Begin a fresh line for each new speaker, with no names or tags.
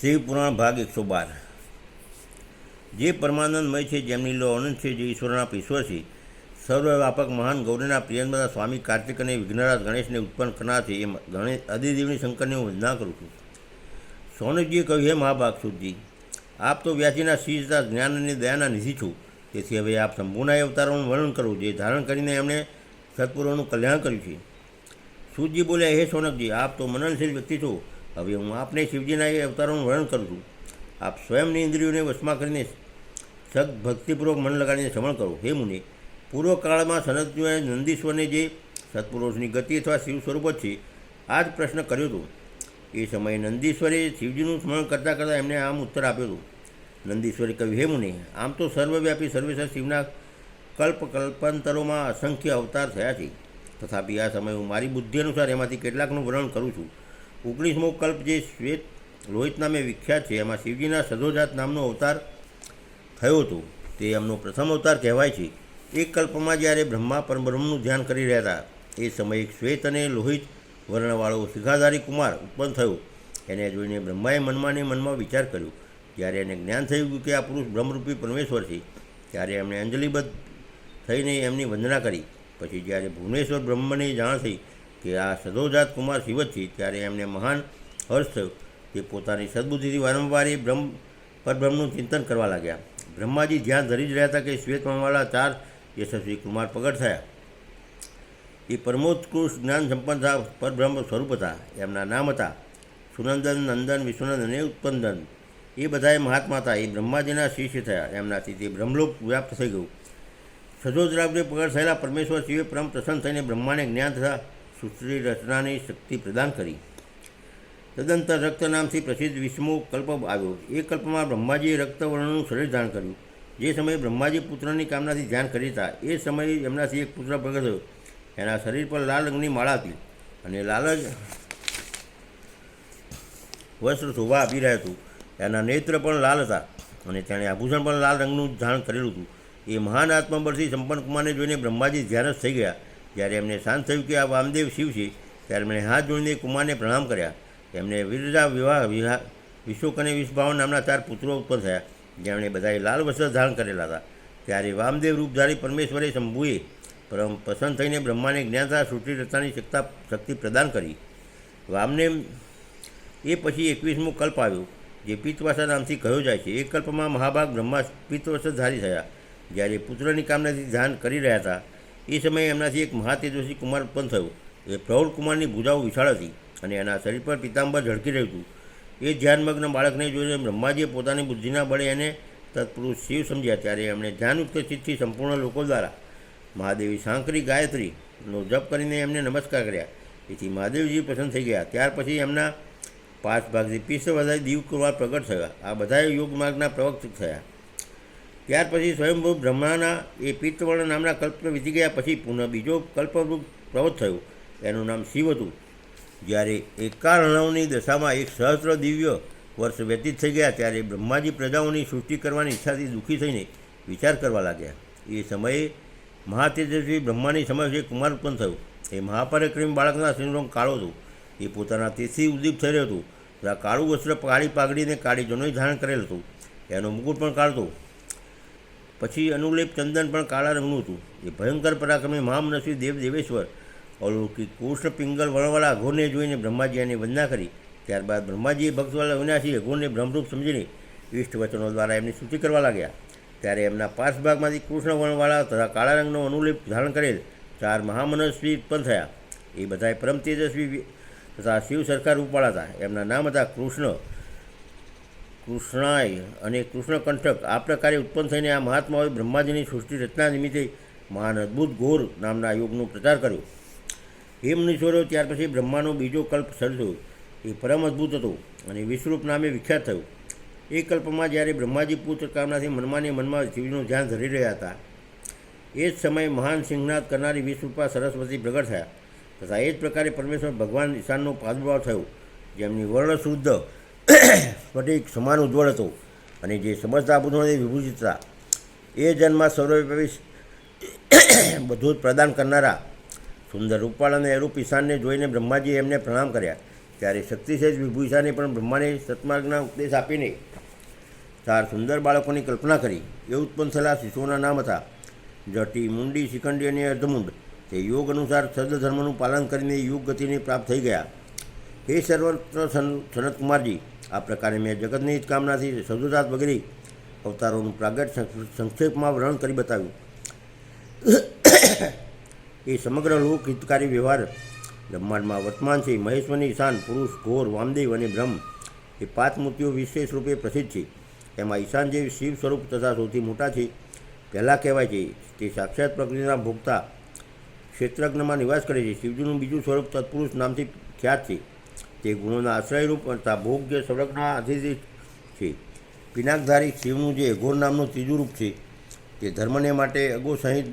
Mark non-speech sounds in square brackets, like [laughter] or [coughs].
શિવ પુરાણ ભાગ એકસો બાર. જે પરમાનંદમય છે જેમની લો અનંત છે જે ઈશ્વરના ઈશ્વર છે સર્વવ્યાપક મહાન ગૌરીના પ્રિયંબદા સ્વામી કાર્તિક અને વિઘ્નરાજ ગણેશને ઉત્પન્ન કરનાર છે. એ ગણેશ આદિદેવની શંકરની હું વંદના કરું છું. સોનકજીએ કહ્યું, હે મહાભાગ સુધી આપ તો વ્યાસીના શીશતા જ્ઞાન અને દયાના નિધિ છો. તેથી હવે આપ સંપૂર્ણ અવતારોનું વર્ણન કરો, જે ધારણ કરીને એમણે સત્પુરોનું કલ્યાણ કર્યું છે. સૂરજી બોલ્યા, હે સોનકજી, આપ તો મનનશીલ વ્યક્તિ છો. હવે હું આપને શિવજીના એ અવતારોનું વર્ણન કરું છું. આપ સ્વયંની ઇન્દ્રિયોને વશમાં કરીને સદ ભક્તિપૂર્વક મન લગાડીને શ્રવણ કરો. હે મુનિ, પૂર્વકાળમાં સનતજીઓએ નંદીશ્વરને જે સત્પુરુષની ગતિ અથવા શિવ સ્વરૂપ છે, આ જ પ્રશ્ન કર્યો હતો. એ સમયે નંદીશ્વરે શિવજીનું સ્મરણ કરતાં કરતાં એમને આમ ઉત્તર આપ્યો હતો. નંદીશ્વરે કહ્યું, હે મુનિ, આમ તો સર્વવ્યાપી સર્વેશ્વર શિવના કલ્પ કલ્પાંતરોમાં અસંખ્ય અવતાર થયા છે. તથાપિ આ સમયે હું મારી બુદ્ધિ અનુસાર એમાંથી કેટલાકનું વર્ણન કરું છું. ઓગણીસમો કલ્પ જે શ્વેત લોહિત નામે વિખ્યાત છે, એમાં શિવજીના સદોજાત નામનો અવતાર થયો હતો. તે એમનો પ્રથમ અવતાર કહેવાય છે. એક કલ્પમાં જ્યારે બ્રહ્મા પરબ્રહ્મનું ધ્યાન કરી રહ્યા હતા, એ સમયે એક શ્વેત અને લોહિત વર્ણવાળો શિખાધારી કુમાર ઉત્પન્ન થયો. એને જોઈને બ્રહ્માએ મનમાં ને મનમાં વિચાર કર્યો. જ્યારે એને જ્ઞાન થયું કે આ પુરુષ બ્રહ્મરૂપી પરમેશ્વર છે, ત્યારે એમણે અંજલિબદ્ધ થઈને એમની વંદના કરી. પછી જ્યારે ભુવનેશ્વર બ્રહ્મને જાણ થઈ કે આ સદોજાત કુમાર શિવ છે ત્યારે એમને મહાન હર્ષ થયો તે પોતાની સદબુદ્ધિથી વારંવાર એ બ્રહ્મ, પરબ્રહ્મનું ચિંતન કરવા લાગ્યા. બ્રહ્માજી ધ્યાન ધરી જ રહ્યા હતા કે શ્વેતવાળા ચાર યશસ્વી કુમાર પ્રગટ થયા. એ પરમોત્કૃષ્ટ જ્ઞાન સંપન્ન થતા પરબ્રહ્મ સ્વરૂપ હતા. એમના નામ હતા સુનંદન, નંદન વિશ્વનંદન અને ઉત્પંદન એ બધાએ મહાત્મા હતા. એ બ્રહ્માજીના શિષ્ય થયા. એમનાથી તે બ્રહ્મલોક વ્યાપ્ત થઈ ગયું. સજોદરાબને પગડ થયેલા પરમેશ્વર શિવે પરમ પ્રસન્ન થઈને બ્રહ્માને જ્ઞાન તથા સૃષ્ટિ રચનાની શક્તિ પ્રદાન કરી. તદંતર રક્ત નામથી પ્રસિદ્ધ વિષ્ણુ કલ્પ આવ્યો. એ કલ્પમાં બ્રહ્માજીએ રક્તવર્ણનું શરીર ધારણ કર્યું. જે સમયે બ્રહ્માજી પુત્રની કામનાથી ધ્યાન કરી હતા, એ સમયે એમનાથી એક પુત્ર પ્રગટ થયો. એના શરીર પર લાલ રંગની માળા હતી અને લાલ જ વસ્ત્ર શોભા આપી રહ્યા હતું. એના નેત્ર પણ લાલ હતા અને તેણે આભૂષણ પણ લાલ રંગનું ધારણ કરેલું હતું. એ મહાન આત્મબળથી સંપન્ન કુમારને જોઈને બ્રહ્માજી ધ્યાનસ્થ થઈ ગયા. જ્યારે એમને શાંત થયું કે આ વામદેવ શિવ છે. ત્યારે એમણે હાથ જોડીને કુમારને પ્રણામ કર્યા. એમને વિરજા વિવાહ વિવાહ વિશોક અને વિષભાવન નામના ચાર પુત્રો ઉત્પન્ન થયા. જેમણે બધાએ લાલ વસ્ત્ર ધારણ કરેલા હતા. ત્યારે વામદેવ રૂપધારી પરમેશ્વરે શંભુએ પરમ પસંદ થઈને બ્રહ્માને જ્ઞાતા સૃષ્ટિ રચનાની શક્તા શક્તિ પ્રદાન કરી. વામને એ પછી એકવીસમો કલ્પ આવ્યો, જે પિત્તવાસા નામથી કહ્યો જાય છે. એ કલ્પમાં મહાભાગ બ્રહ્મા પિત્તવસધારી થયા. જ્યારે પુત્રની કામનાથી ધ્યાન કરી રહ્યા હતા એ સમયે એમનાથી એક મહાતેજસ્વી કુમાર ઉત્પન્ન થયો. એ પ્રૌઢ કુમારની ભૂજાઓ વિશાળ હતી અને એના શરીર પર પિતાંબર ઝળકી રહ્યું હતું. એ ધ્યાનમગ્ન બાળકને જોઈને બ્રહ્માજીએ પોતાની બુદ્ધિના બળે એને તત્પુરુષ શિવ સમજ્યા ત્યારે એમણે ધ્યાનયુક્ત ચિત્તથી સંપૂર્ણ લોકો દ્વારા મહાદેવી સાંકરી ગાયત્રીનો જપ કરીને એમને નમસ્કાર કર્યા. તેથી મહાદેવજી પ્રસન્ન થઈ ગયા. ત્યાર પછી એમના પાંચ ભાગથી પીસ બધા દીવકુમાર પ્રગટ થયા. આ બધાએ યોગ માર્ગના પ્રવક્ત થયા. ત્યાર પછી સ્વયંભૂ બ્રહ્માના એ પિત્તવર્ણ નામના કલ્પ વીતી ગયા. પછી પુનઃ બીજો કલ્પરૂપ પ્રવત થયો. એનું નામ શિવ હતું. જ્યારે એકાણવની દશામાં એક સહસ્ર દિવ્ય વર્ષ વ્યતીત થઈ ગયા, ત્યારે બ્રહ્માજી પ્રજાઓની સૃષ્ટિ કરવાની ઈચ્છાથી દુઃખી થઈને વિચાર કરવા લાગ્યા. એ સમયે મહાતેજસ્વી બ્રહ્માની સમક્ષ એક કુમાર ઉત્પન્ન થયો. એ મહાપરાક્રમી બાળકના શરીરનો કાળો હતો. એ પોતાના તેથી ઉદ્દીપ થઈ રહ્યો હતો. કાળું વસ્ત્ર કાળી પાઘડીને કાળી જનોય ધારણ કરેલ હતું. એનો મુકુટ પણ કાળતો પછી અનુલેપ ચંદન પણ કાળા રંગનું હતું. એ ભયંકર પરાક્રમે મહામનસ્વી દેવ દેવેશ્વર, અલૌકિક કૃષ્ણ પિંગલ વણવાળા અઘોરને જોઈને બ્રહ્માજી એની વંદના કરી. ત્યારબાદ બ્રહ્માજીએ ભક્તવાળા વિનાશી અઘોરને બ્રહ્મરૂપ સમજીને ઇષ્ટ વચનો દ્વારા એમની સ્તુતિ કરવા લાગ્યા. ત્યારે એમના પાર્શ્વભાગમાંથી કૃષ્ણ વર્ણવાળા તથા કાળા રંગનો અનુલેપ ધારણ કરેલ ચાર મહામનસ્વી ઉત્પન્ન થયા. એ બધાએ પરમ તેજસ્વી તથા શિવ સરકાર રૂપવાળા હતા. એમના નામ હતા કૃષ્ણ. કૃષ્ણાય અને કૃષ્ણકંઠક આ પ્રકારે ઉત્પન્ન થઈને આ મહાત્માઓએ બ્રહ્માજીની સૃષ્ટિ રચના નિમિત્તે મહાન અદ્ભુત ઘોર નામના યોગનો પ્રચાર કર્યો. હેમ નિશ્વરો, ત્યાર પછી બ્રહ્માનો બીજો કલ્પ સર્જો એ પરમ અદ્ભુત હતો અને વિશ્વરૂપ નામે વિખ્યાત થયો. એ કલ્પમાં જ્યારે બ્રહ્માજી પુત્ર કામનાથી મનમાને મનમાં શિવનું ધ્યાન ધરી રહ્યા હતા, એ જ સમયે મહાન સિંહનાદ કરનારી વિશ્વરૂપા સરસ્વતી પ્રગટ થયા. તથા એ જ પ્રકારે પરમેશ્વર ભગવાન ઈશાનનો પ્રાદુર્ભાવ થયો, જેમની વર્ણ શુદ્ધ [coughs] સ્ફટિક સમાન ઉજ્જવળ હતો. અને જે સમજતા બુદ્ધોને વિભૂષિત હતા, એ જન્મમાં સર્વવ્યાપી [coughs] બધું જ પ્રદાન કરનારા સુંદર રૂપવાળા અને અરૂપ ઈશાનને જોઈને બ્રહ્માજીએ એમને પ્રણામ કર્યા. ત્યારે શક્તિસેજ વિભૂષાને પણ બ્રહ્માને સત્માર્ગના ઉપદેશ આપીને ચાર સુંદર બાળકોની કલ્પના કરી. એ ઉત્પન્ન થયેલા શિશુઓના નામ હતા. જટી, મુંડી, શિખંડી અને અર્ધમુંડ. તે યોગ અનુસાર સદધર્મનું પાલન કરીને યુગ ગતિને પ્રાપ્ત થઈ ગયા. હે સર્વત્ર સન- સનતકુમારજી આ પ્રકારે મેં જગતની જ કામનાથી સદુદાત વગેરે અવતારોનું પ્રાગટ સંક્ષેપમાં વર્ણન કરી બતાવ્યું. એ સમગ્ર લોક હિતકારી વ્યવહાર બ્રહ્માંડમાં વર્તમાન છે. મહેશ્વરની ઈશાન પુરુષ, ઘોર, વામદેવ અને બ્રહ્મ એ પાંચ મૂર્તિઓ વિશેષ રૂપે પ્રસિદ્ધ છે. એમાં ઈશાન જેવી શિવ સ્વરૂપ તથા સૌથી મોટા છે. પહેલાં કહેવાય છે, તે સાક્ષાત પ્રકૃતિના ભોગતા ક્ષેત્રજ્ઞમાં નિવાસ કરે છે. શિવજીનું બીજું સ્વરૂપ તત્પુરુષ નામથી ખ્યાત છે. તે ગુણોના આશ્રયરૂપ તથા ભોગ જે સર્વજ્ઞના અધિષ્ઠિત છે. પિનાકધારી શિવનું જે અઘોર નામનું ત્રીજું રૂપ છે, તે ધર્મને માટે અગો સહિત